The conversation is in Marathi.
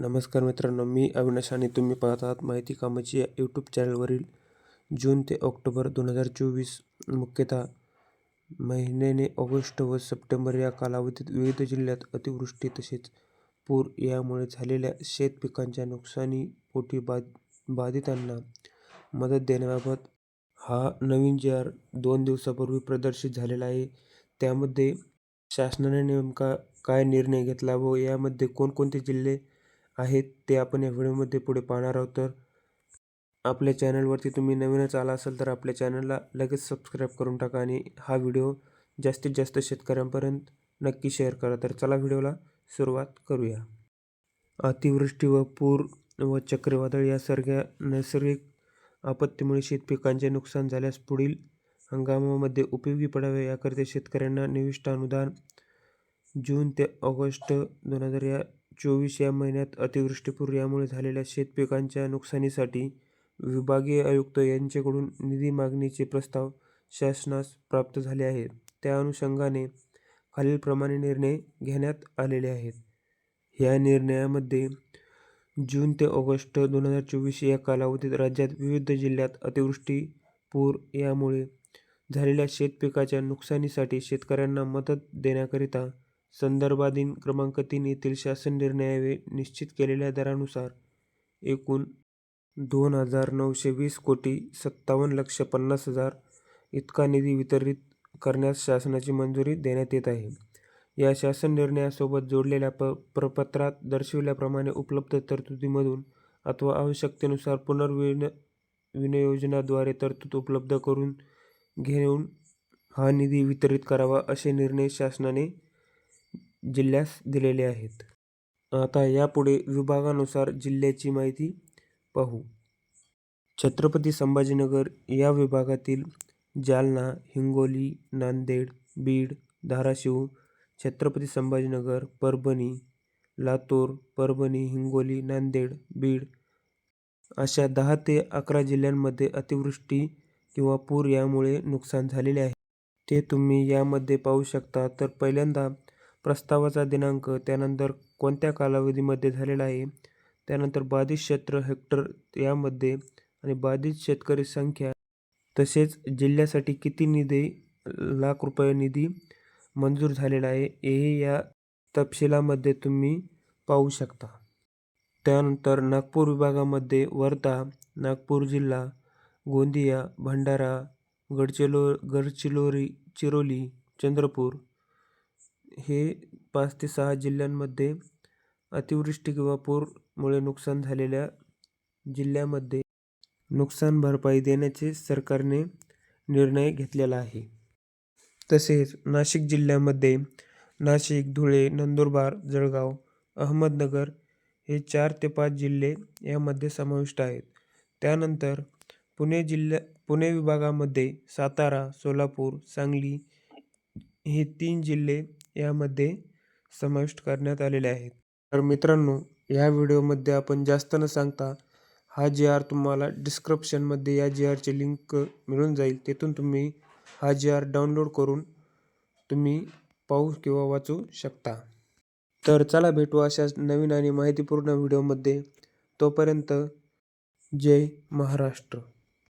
नमस्कार मित्रांनो मी अविनाश आणि तुम्ही पाहत आहात माहिती कामाची या यूट्यूब चॅनलवरील जून ते ऑक्टोबर दोन हजार चोवीस. मुख्यतः महिन्याने ऑगस्ट व सप्टेंबर या कालावधीत विविध जिल्ह्यात अतिवृष्टी तसेच पूर यामुळे झालेल्या शेत पिकांच्या नुकसानीपोटी बाद बाधितांना मदत देण्याबाबत हा नवीन जी आर दोन दिवसापूर्वी प्रदर्शित झालेला आहे. त्यामध्ये शासनाने नेमका काय निर्णय घेतला व यामध्ये कोणकोणते जिल्हे आहेत ते आपण या व्हिडिओमध्ये पुढे पाहणार आहोत. तर आपल्या चॅनलवरती तुम्ही नवीनच आला असाल तर आपल्या चॅनलला लगेच सबस्क्राईब करून टाका आणि हा व्हिडिओ जास्तीत जास्त शेतकऱ्यांपर्यंत नक्की शेअर करा. तर चला व्हिडिओला सुरुवात करूया. अतिवृष्टी व पूर व चक्रीवादळ यासारख्या नैसर्गिक आपत्तीमुळे शेतपिकांचे नुकसान झाल्यास पुढील हंगामामध्ये उपयोगी पडावे याकरिता शेतकऱ्यांना निविष्ट अनुदान जून ते ऑगस्ट दोन हजार या चोवीस या महिन्यात अतिवृष्टीपूर यामुळे झालेल्या शेतपिकांच्या नुकसानीसाठी विभागीय आयुक्त यांच्याकडून निधी मागणीचे प्रस्ताव शासनास प्राप्त झाले आहेत. त्या अनुषंगाने खालीलप्रमाणे निर्णय घेण्यात आलेले आहेत. या निर्णयामध्ये जून ते ऑगस्ट दोन हजार चोवीस या कालावधीत राज्यात विविध जिल्ह्यात अतिवृष्टी पूर यामुळे झालेल्या शेतपिकाच्या नुकसानीसाठी शेतकऱ्यांना मदत देण्याकरिता संदर्भाधीन क्रमांक तीन येथील शासन निर्णयावे निश्चित केलेल्या दरानुसार एकूण दोन हजार नऊशे वीस कोटी सत्तावन्न लक्ष पन्नास हजार इतका निधी वितरित करण्यास शासनाची मंजुरी देण्यात येत आहे. या शासन निर्णयासोबत जोडलेल्या प प्रपत्रात दर्शविल्याप्रमाणे उपलब्ध तरतुदीमधून अथवा आवश्यकतेनुसार पुनर्विन विनियोजनाद्वारे तरतूद उपलब्ध करून घेऊन हा निधी वितरित करावा असे निर्णय शासनाने जिल्ह्यास दिलेले आहेत. आता यापुढे विभागानुसार जिल्ह्याची माहिती पाहू. छत्रपती संभाजीनगर या विभागातील जालना हिंगोली नांदेड बीड धाराशिव छत्रपती संभाजीनगर परभणी लातूर परभणी हिंगोली नांदेड बीड अशा दहा ते अकरा जिल्ह्यांमध्ये अतिवृष्टी किंवा पूर यामुळे नुकसान झालेले आहे. ते तुम्ही यामध्ये पाहू शकता. तर पहिल्यांदा प्रस्तावाचा दिनांक त्यानंतर कोणत्या कालावधीमध्ये झालेला आहे? त्यानंतर बाधित क्षेत्र हेक्टर यामध्ये आणि बाधित शेतकरी संख्या तसेच जिल्ह्यासाठी किती निधी लाख रुपये निधी मंजूर झालेला आहे हे या तपशिलामध्ये तुम्ही पाहू शकता. त्यानंतर नागपूर विभागामध्ये वर्धा नागपूर जिल्हा गोंदिया भंडारा गडचिलो गडचिरोली चिरोली चंद्रपूर हे पाच ते सहा जिल्ह्यांमध्ये अतिवृष्टी किंवा पूरमुळे नुकसान झालेल्या जिल्ह्यामध्ये नुकसान भरपाई देण्याचे सरकारने निर्णय घेतलेला आहे. तसेच नाशिक जिल्ह्यामध्ये नाशिक धुळे नंदुरबार जळगाव अहमदनगर हे चार ते पाच जिल्हे यामध्ये समाविष्ट आहेत. त्यानंतर पुणे जिल्ह्या पुणे विभागामध्ये सातारा सोलापूर सांगली हे तीन जिल्हे यामध्ये समाविष्ट करण्यात आलेले आहेत. तर मित्रांनो ह्या व्हिडिओमध्ये आपण जास्त न सांगता हा जी आर तुम्हाला डिस्क्रिप्शनमध्ये या जी आरची लिंक मिळून जाईल तिथून तुम्ही हा जी आर डाउनलोड करून तुम्ही पाहू किंवा वाचू शकता. तर चला भेटू अशाच नवीन आणि माहितीपूर्ण व्हिडिओमध्ये. तोपर्यंत जय महाराष्ट्र.